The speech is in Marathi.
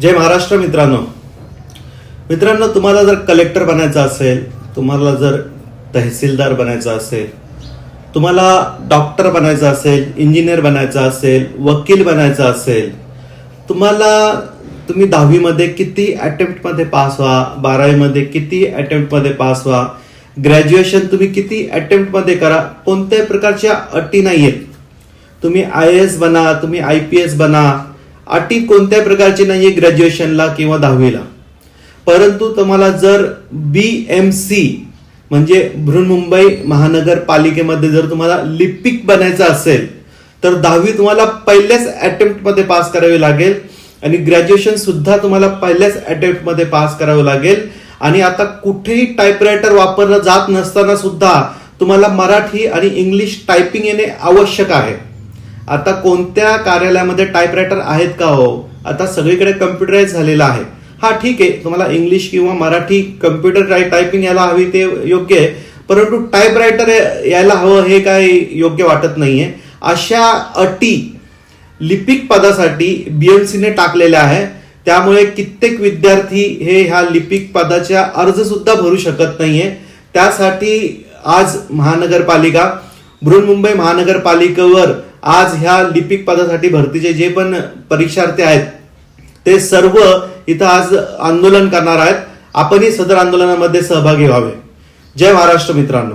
जय महाराष्ट्र मित्रांनो. मित्रांनो तुम्हाला जर कलेक्टर बनायचं असेल तुम्हाला जर तहसीलदार बनायचं असेल तुम्हाला डॉक्टर बनायचं असेल इंजिनियर बनायचं असेल वकील बनायचं असेल तुम्हाला तुम्ही दहावीमध्ये किती अटेम्प्टमध्ये पास व्हा बारावीमध्ये किती अटेम्प्टमध्ये पास व्हा ग्रॅज्युएशन तुम्ही किती अटेम्प्टमध्ये करा कोणत्याही प्रकारच्या अटी नाही आहेत तुम्ही आय एस बना तुम्ही आय पी एस बना अटी कोणत्याही प्रकारची नाही आहे ग्रॅज्युएशनला किंवा दहावीला. परंतु तुम्हाला जर बी एम सी म्हणजे बृहन्मुंबई महानगरपालिकेमध्ये जर तुम्हाला लिपिक बनायचं असेल तर दहावी तुम्हाला पहिल्याच अटेम्प्टमध्ये पास करावी लागेल आणि ग्रॅज्युएशन सुद्धा तुम्हाला पहिल्याच अटेम्प्टमध्ये पास करावं लागेल. आणि आता कुठेही टाईपरायटर वापरलं जात नसताना सुद्धा तुम्हाला मराठी आणि इंग्लिश टायपिंग येणे आवश्यक आहे. आता कोणत्या कार्यालयामध्ये टाईपरायटर आहेत का हो? आता सगळीकडे कम्प्युटराईज झालेला आहे. हा ठीक आहे तुम्हाला इंग्लिश किंवा मराठी कम्प्युटर टायपिंग यायला हवी ते योग्य आहे. परंतु टाईपरायटर यायला हवं हे काय योग्य वाटत नाहीये. अशा अटी लिपिक पदासाठी बीएमसीने टाकलेल्या आहे. त्यामुळे कित्येक विद्यार्थी हे ह्या लिपिक पदाच्या अर्ज सुद्धा भरू शकत नाहीये. त्यासाठी आज महानगरपालिका बृहन्मुंबई महानगरपालिकेवर आज ह्या लिपिक पदासाठी भरतीचे जे पण परीक्षार्थी आहेत ते सर्व इथं आज आंदोलन करणार आहेत. आपणही सदर आंदोलनामध्ये सहभागी व्हावे. जय महाराष्ट्र मित्रांनो.